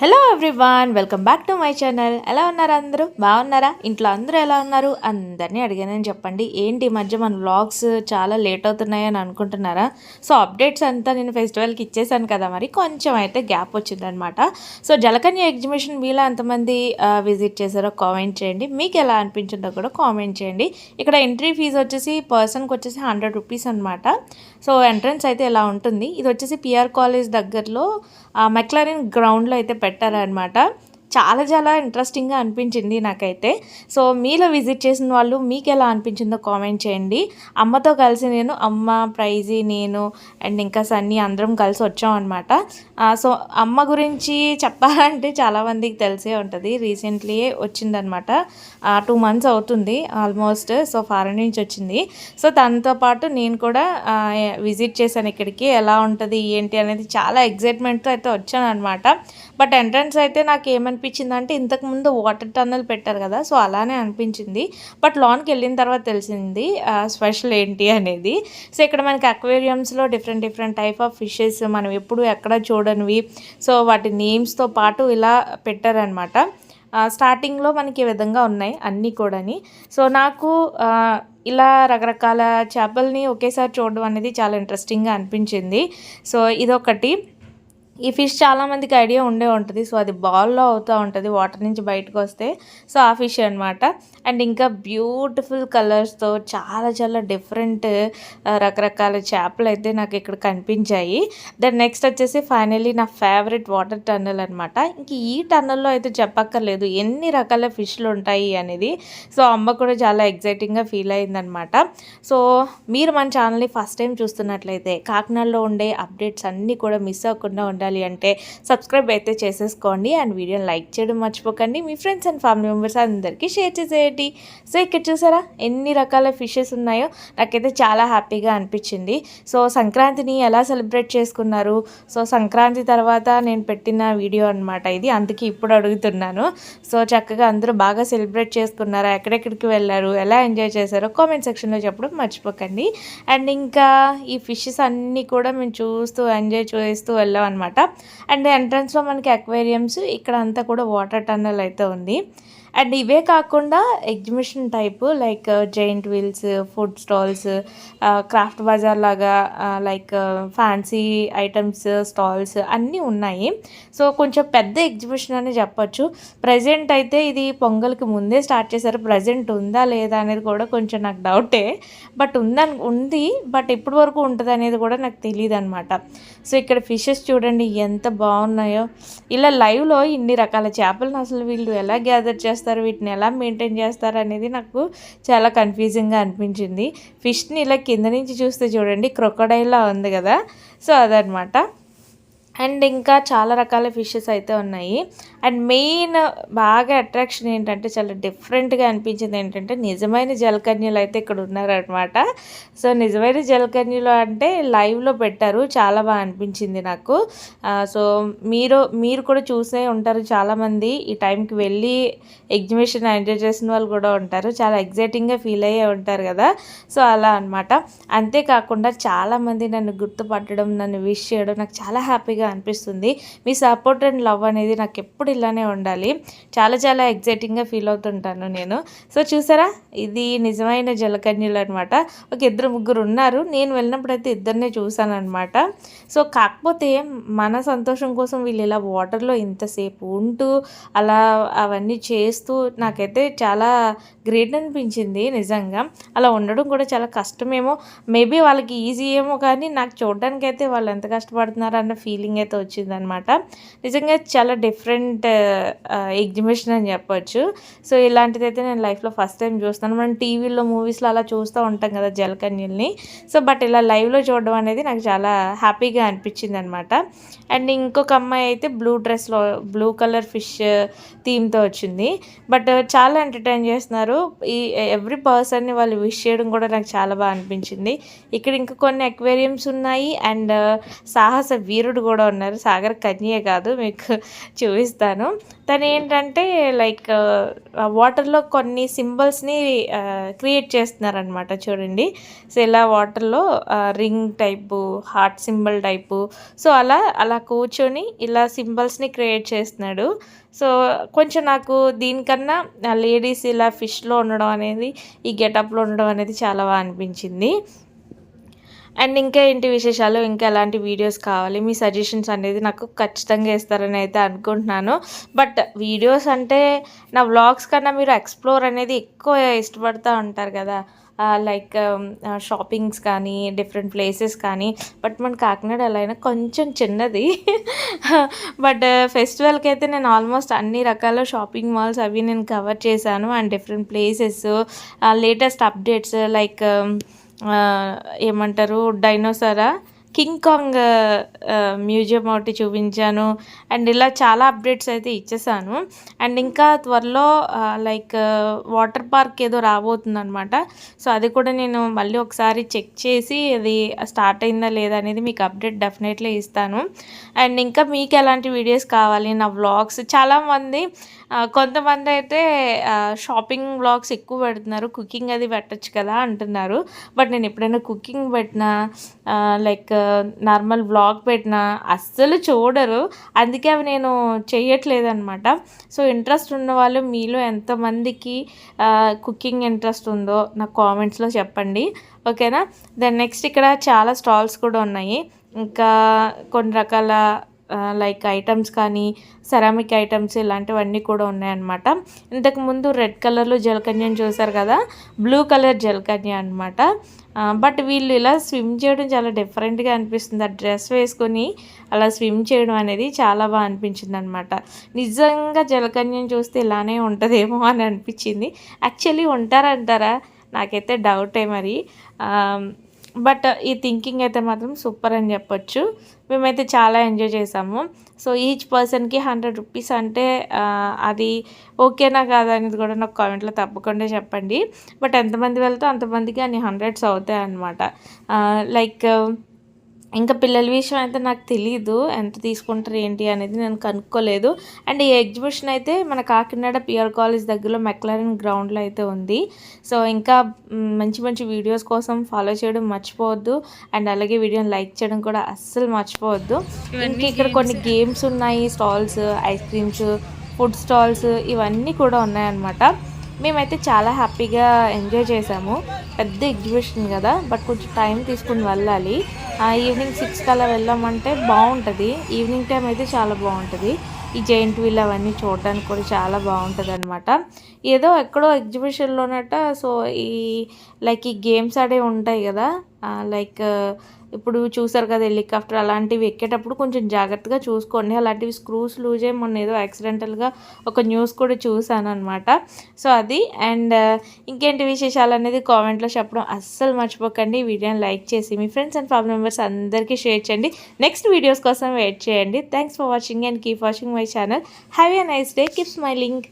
Hello everyone welcome back to my channel ఎలా ఉన్నారు అందరూ? బాగున్నారా? ఇంట్లో అందరూ ఎలా ఉన్నారు? అందరినీ అడిగానని చెప్పండి. ఏంటి ఈ మధ్య మన వ్లాగ్స్ చాలా లేట్ అవుతున్నాయని అనుకుంటున్నారా? సో అప్డేట్స్ అంతా నేను ఫెస్టివల్కి ఇచ్చేసాను కదా మరి. కొంచెం అయితే గ్యాప్ వచ్చిందనమాట సో జలకన్య ఎగ్జిబిషన్ మీలో ఎంతమంది విజిట్ చేశారో కామెంట్ చేయండి. మీకు ఎలా అనిపించిందో కూడా కామెంట్ చేయండి. ఇక్కడ ఎంట్రీ ఫీజు వచ్చేసి పర్సన్కి వచ్చేసి హండ్రెడ్ రూపీస్ అనమాట సో ఎంట్రన్స్ అయితే ఇలా ఉంటుంది? ఇది వచ్చేసి పిఆర్ కాలేజ్ దగ్గరలో మెక్లరిన్ గ్రౌండ్లో అయితే పెట్టారనమాట. చాలా చాలా ఇంట్రెస్టింగ్గా అనిపించింది నాకైతే. సో మీలో విజిట్ చేసిన వాళ్ళు మీకు ఎలా అనిపించిందో కామెంట్ చేయండి. అమ్మతో కలిసి నేను అమ్మ ప్రైజీ నేను అండ్ ఇంకా సన్నీ అందరం కలిసి వచ్చాం అనమాట సో అమ్మ గురించి చెప్పాలంటే చాలామందికి తెలిసే ఉంటుంది. రీసెంట్లీ వచ్చిందనమాట టూ మంత్స్ అవుతుంది ఆల్మోస్ట్ సో ఫారెన్ నుంచి వచ్చింది. సో తనతో పాటు నేను కూడా విజిట్ చేశాను ఇక్కడికి. ఎలా ఉంటుంది ఏంటి అనేది చాలా ఎగ్జైట్మెంట్తో అయితే వచ్చాను అనమాట బట్ ఎంట్రన్స్ అయితే నాకు అనిపించింది అంటే ఇంతకుముందు వాటర్ టన్నల్ పెట్టారు కదా సో అలానే అనిపించింది. బట్ లోన్కి వెళ్ళిన తర్వాత తెలిసింది స్పెషల్ ఏంటి అనేది. సో ఇక్కడ మనకి అక్వేరియంస్లో different different type of fishes మనం ఎప్పుడు ఎక్కడ చూడనివి. సో వాటి నేమ్స్తో పాటు ఇలా పెట్టారనమాట. స్టార్టింగ్లో మనకి ఈ విధంగా ఉన్నాయి అన్నీ కూడాని. సో నాకు ఇలా రకరకాల చేపల్ని ఒకేసారి చూడడం అనేది చాలా ఇంట్రెస్టింగ్గా అనిపించింది. సో ఇదొకటి. ఈ ఫిష్ చాలామందికి ఐడియా ఉండే ఉంటుంది. సో అది బాల్లో అవుతూ ఉంటుంది వాటర్ నుంచి బయటకు వస్తే. సో ఆ ఫిష్ అనమాట అండ్ ఇంకా బ్యూటిఫుల్ కలర్స్తో చాలా చాలా డిఫరెంట్ రకరకాల చేపలు అయితే నాకు ఇక్కడ కనిపించాయి. దెన్ నెక్స్ట్ వచ్చేసి ఫైనలీ నా ఫేవరెట్ వాటర్ టన్నల్ అనమాట ఇంక ఈ టన్నల్లో అయితే చెప్పక్కర్లేదు. ఎన్ని రకాల ఫిష్లు ఉంటాయి అనేది. సో అమ్మ కూడా చాలా ఎగ్జైటింగ్గా ఫీల్ అయిందనమాట సో మీరు మన ఛానల్ని ఫస్ట్ టైం చూస్తున్నట్లయితే కాకినాడలో ఉండే అప్డేట్స్ అన్నీ కూడా మిస్ అవ్వకుండా ఉండాలి అంటే సబ్స్క్రైబ్ అయితే చేసేసుకోండి అండ్ వీడియోని లైక్ చేయడం మర్చిపోకండి. మీ ఫ్రెండ్స్ అండ్ ఫ్యామిలీ మెంబర్స్ అందరికీ షేర్ చేసేయండి. సో ఇక్కడ చూసారా? ఎన్ని రకాల ఫిషెస్ ఉన్నాయో నాకైతే చాలా హ్యాపీగా అనిపించింది. సో సంక్రాంతిని ఎలా సెలబ్రేట్ చేసుకున్నారు? సో సంక్రాంతి తర్వాత నేను పెట్టిన వీడియో అనమాట ఇది. అందుకే ఇప్పుడు అడుగుతున్నాను. సో చక్కగా అందరూ బాగా సెలబ్రేట్ చేసుకున్నారా? ఎక్కడెక్కడికి వెళ్ళారు? ఎలా ఎంజాయ్ చేశారో కామెంట్ సెక్షన్లో చెప్పడం మర్చిపోకండి. అండ్ ఇంకా ఈ ఫిషెస్ అన్నీ కూడా మేము చూస్తూ ఎంజాయ్ చేస్తూ వెళ్ళాం అనమాట అనమాట అండ్ ఎంట్రన్స్లో మనకి అక్వేరియంస్ ఇక్కడ అంతా కూడా వాటర్ టన్నల్ అయితే ఉంది. అండ్ ఇవే కాకుండా exhibition type like giant wheels food stalls craft bazaar లాగా uh, like fancy items stalls అన్నీ ఉన్నాయి. సో కొంచెం పెద్ద ఎగ్జిబిషన్ అని చెప్పొచ్చు. ప్రజెంట్ అయితే ఇది పొంగల్కి ముందే స్టార్ట్ చేశారు. ప్రజెంట్ ఉందా లేదా అనేది కూడా కొంచెం నాకు డౌటే బట్ ఉందని ఉంది. బట్ ఇప్పటి వరకు ఉంటుంది అనేది కూడా నాకు తెలియదు అనమాట సో ఇక్కడ ఫిషెస్ చూడండి ఎంత బాగున్నాయో. ఇలా లైవ్లో ఇన్ని రకాల చేపలను అసలు వీళ్ళు ఎలా గ్యాదర్ చేస్తారు చేస్తారు వీటిని ఎలా మెయింటైన్ చేస్తారు అనేది నాకు చాలా కన్ఫ్యూజింగ్గా అనిపించింది. ఫిష్ని ఇలా కింద నుంచి చూస్తే చూడండి క్రొకడైల్లా ఉంది కదా. సో అదనమాట అండ్ ఇంకా చాలా రకాల ఫిషెస్ అయితే ఉన్నాయి. అండ్ మెయిన్ బాగా అట్రాక్షన్ ఏంటంటే చాలా డిఫరెంట్గా అనిపించింది ఏంటంటే నిజమైన జలకన్యలు అయితే ఇక్కడ ఉన్నారనమాట సో నిజమైన జలకన్యలు అంటే లైవ్లో పెట్టారు. చాలా బాగా అనిపించింది నాకు. సో మీరు మీరు కూడా చూసే ఉంటారు చాలామంది. ఈ టైంకి వెళ్ళి ఎగ్జిబిషన్ ఎంజాయ్ చేసిన వాళ్ళు కూడా ఉంటారు. చాలా ఎగ్జైటింగ్గా ఫీల్ అయ్యే ఉంటారు కదా. సో అలా అనమాట అంతేకాకుండా చాలామంది నన్ను గుర్తుపట్టడం నన్ను విష్ చేయడం నాకు చాలా హ్యాపీగా హ్యాపీగా అనిపిస్తుంది. మీ సపోర్ట్ అండ్ లవ్ అనేది నాకు ఎప్పుడు ఇలానే ఉండాలి. చాలా చాలా ఎగ్జైటింగ్గా ఫీల్ అవుతుంటాను నేను. సో చూసారా? ఇది నిజమైన జలకన్యలు అనమాట ఒక ఇద్దరు ముగ్గురు ఉన్నారు. నేను వెళ్ళినప్పుడు అయితే ఇద్దరినే చూసాను అనమాట సో కాకపోతే మన సంతోషం కోసం వీళ్ళు ఇలా వాటర్లో ఇంతసేపు ఉంటూ అలా అవన్నీ చేస్తూ నాకైతే చాలా గ్రేట్ అనిపించింది నిజంగా. అలా ఉండడం కూడా చాలా కష్టమేమో. మేబీ వాళ్ళకి ఈజీ ఏమో కానీ నాకు చూడడానికి అయితే వాళ్ళు ఎంత కష్టపడుతున్నారు అన్న ఫీలింగ్ ఫీలింగ్ అయితే వచ్చిందనమాట. నిజంగా చాలా డిఫరెంట్ ఎగ్జిబిషన్ అని చెప్పొచ్చు. సో ఇలాంటిది అయితే నేను లైఫ్లో ఫస్ట్ టైం చూస్తాను మనం టీవీలో మూవీస్లో అలా చూస్తూ ఉంటాం కదా జలకన్యల్ని. సో బట్ ఇలా లైవ్లో చూడడం అనేది నాకు చాలా హ్యాపీగా అనిపించింది అనమాట అండ్ ఇంకొక అమ్మాయి అయితే బ్లూ డ్రెస్లో బ్లూ కలర్ ఫిష్ థీమ్తో వచ్చింది. బట్ చాలా ఎంటర్టైన్ చేస్తున్నారు. ఈ ఎవ్రీ పర్సన్ని వాళ్ళు విష్ చేయడం కూడా నాకు చాలా బాగా అనిపించింది. ఇక్కడ ఇంకా కొన్ని అక్వేరియంస్ ఉన్నాయి. అండ్ సాహస వీరుడు కూడా కూడా ఉన్నారు. సాగర్ కన్యే కాదు మీకు చూపిస్తాను. తను ఏంటంటే లైక్ వాటర్లో కొన్ని సింబల్స్ని క్రియేట్ చేస్తున్నారనమాట చూడండి. సో ఇలా వాటర్లో ring type heart symbol type. So అలా అలా కూర్చొని ఇలా సింబల్స్ని క్రియేట్ చేస్తున్నాడు. సో కొంచెం నాకు దీనికన్నా లేడీస్ ఇలా ఫిష్లో ఉండడం అనేది ఈ గెటప్లో ఉండడం అనేది చాలా బాగా అనిపించింది. అండ్ ఇంకా ఏంటి విశేషాలు? ఇంకా ఎలాంటి వీడియోస్ కావాలి? మీ సజెషన్స్ అనేది నాకు ఖచ్చితంగా ఇస్తారని అయితే అనుకుంటున్నాను. బట్ వీడియోస్ అంటే నా వ్లాగ్స్ కన్నా మీరు ఎక్స్ప్లోర్ అనేది ఎక్కువ ఇష్టపడుతూ ఉంటారు కదా. లైక్ షాపింగ్స్ కానీ డిఫరెంట్ ప్లేసెస్ కానీ. బట్ మన కాకినాడ ఎలా అయినా కొంచెం చిన్నది. బట్ ఫెస్టివల్కి అయితే నేను ఆల్మోస్ట్ అన్ని రకాల షాపింగ్ మాల్స్ అవి నేను కవర్ చేశాను. And different places latest updates like ఏమంటారు డైనోసారా? కింగ్ కాంగ్ మ్యూజియం ఒకటి చూపించాను. అండ్ ఇలా చాలా అప్డేట్స్ అయితే ఇచ్చేసాను. అండ్ ఇంకా త్వరలో లైక్ వాటర్ పార్క్ ఏదో రాబోతుంది అనమాట సో అది కూడా నేను మళ్ళీ ఒకసారి చెక్ చేసి అది స్టార్ట్ అయిందా లేదా అనేది మీకు అప్డేట్ డెఫినెట్లీ ఇస్తాను. అండ్ ఇంకా మీకు ఎలాంటి వీడియోస్ కావాలి నా వ్లాగ్స్ చాలామంది కొంతమంది అయితే షాపింగ్ బ్లాగ్స్ ఎక్కువ పెడుతున్నారు. కుకింగ్ అది పెట్టచ్చు కదా అంటున్నారు. బట్ నేను ఎప్పుడైనా కుకింగ్ పెట్టినా లైక్ నార్మల్ వ్లాగ్ పెట్టినా అస్సలు చూడరు. అందుకే అవి నేను చేయట్లేదు అనమాట సో ఇంట్రెస్ట్ ఉన్న వాళ్ళు మీలో ఎంతమందికి కుకింగ్ ఇంట్రెస్ట్ ఉందో నాకు కామెంట్స్లో చెప్పండి. ఓకేనా? దెన్ నెక్స్ట్ ఇక్కడ చాలా స్టాల్స్ కూడా ఉన్నాయి. ఇంకా కొన్ని రకాల లైక్ ఐటమ్స్ కానీ సెరామిక్ ఐటమ్స్ ఇలాంటివన్నీ కూడా ఉన్నాయన్నమాట. ఇంతకుముందు రెడ్ కలర్లో జలకన్యని చూసారు కదా? బ్లూ కలర్ జలకన్య అనమాట బట్ వీళ్ళు ఇలా స్విమ్ చేయడం చాలా డిఫరెంట్గా అనిపిస్తుంది. ఆ డ్రెస్ వేసుకొని అలా స్విమ్ చేయడం అనేది చాలా బాగా అనిపించింది అనమాట నిజంగా జలకన్యం చూస్తే ఇలానే ఉంటుందేమో అని అనిపించింది. యాక్చువల్లీ ఉంటారంటారా? నాకైతే డౌటే మరి. బట్ ఈ థింకింగ్ అయితే మాత్రం సూపర్ అని చెప్పొచ్చు. మేమైతే చాలా ఎంజాయ్ చేసాము. సో ఈచ్ పర్సన్కి హండ్రెడ్ రూపీస్ అంటే అది ఓకేనా కాదా అనేది కూడా నాకు కామెంట్లో తప్పకుండా చెప్పండి. బట్ ఎంతమంది వెళ్తే అంతమందికి అన్ని హండ్రెడ్స్ అవుతాయి అన్నమాట లైక్ ఇంకా పిల్లల విషయం అయితే నాకు తెలియదు ఎంత తీసుకుంటారు ఏంటి అనేది నేను కనుక్కోలేదు. అండ్ ఈ ఎగ్జిబిషన్ అయితే మన కాకినాడ పిఆర్ కాలేజ్ దగ్గరలో మెక్లారిన్ గ్రౌండ్లో అయితే ఉంది. సో ఇంకా మంచి మంచి వీడియోస్ కోసం ఫాలో చేయడం మర్చిపోవద్దు. అండ్ అలాగే వీడియోని లైక్ చేయడం కూడా అస్సలు మర్చిపోవద్దు. ఇంకా ఇక్కడ కొన్ని గేమ్స్ ఉన్నాయి. Stalls ice creams food stalls ఇవన్నీ కూడా ఉన్నాయన్నమాట. మేమైతే చాలా హ్యాపీగా ఎంజాయ్ చేసాము. పెద్ద ఎగ్జిబిషన్ కదా బట్ కొంచెం టైం తీసుకుని వెళ్ళాలి. ఈవినింగ్ సిక్స్ కల్లా వెళ్ళామంటే బాగుంటుంది. ఈవినింగ్ టైం అయితే చాలా బాగుంటుంది. ఈ జైంట్ వీల్ అవన్నీ చూడడానికి కూడా చాలా బాగుంటుంది అనమాట ఏదో ఎక్కడో ఎగ్జిబిషన్లోనట సో ఈ లైక్ ఈ గేమ్స్ ఆడే ఉంటాయి కదా లైక్ ఇప్పుడు చూసారు కదా హెలికాప్టర్ అలాంటివి ఎక్కేటప్పుడు కొంచెం జాగ్రత్తగా చూసుకోండి. అలాంటివి స్క్రూస్ లూజ్ అయ్యి మొన్న ఏదో యాక్సిడెంటల్గా ఒక న్యూస్ కూడా చూసాను అనమాట సో అది అండ్ uh, ఇంకేంటి విశేషాలు అనేది కామెంట్లో చెప్పడం అస్సలు మర్చిపోకండి. వీడియోని లైక్ చేసి మీ ఫ్రెండ్స్ అండ్ ఫ్యామిలీ మెంబర్స్ అందరికీ షేర్ చేయండి. నెక్స్ట్ వీడియోస్ కోసం వెయిట్ చేయండి. Thanks for watching and keep watching my channel have a nice day keep smiling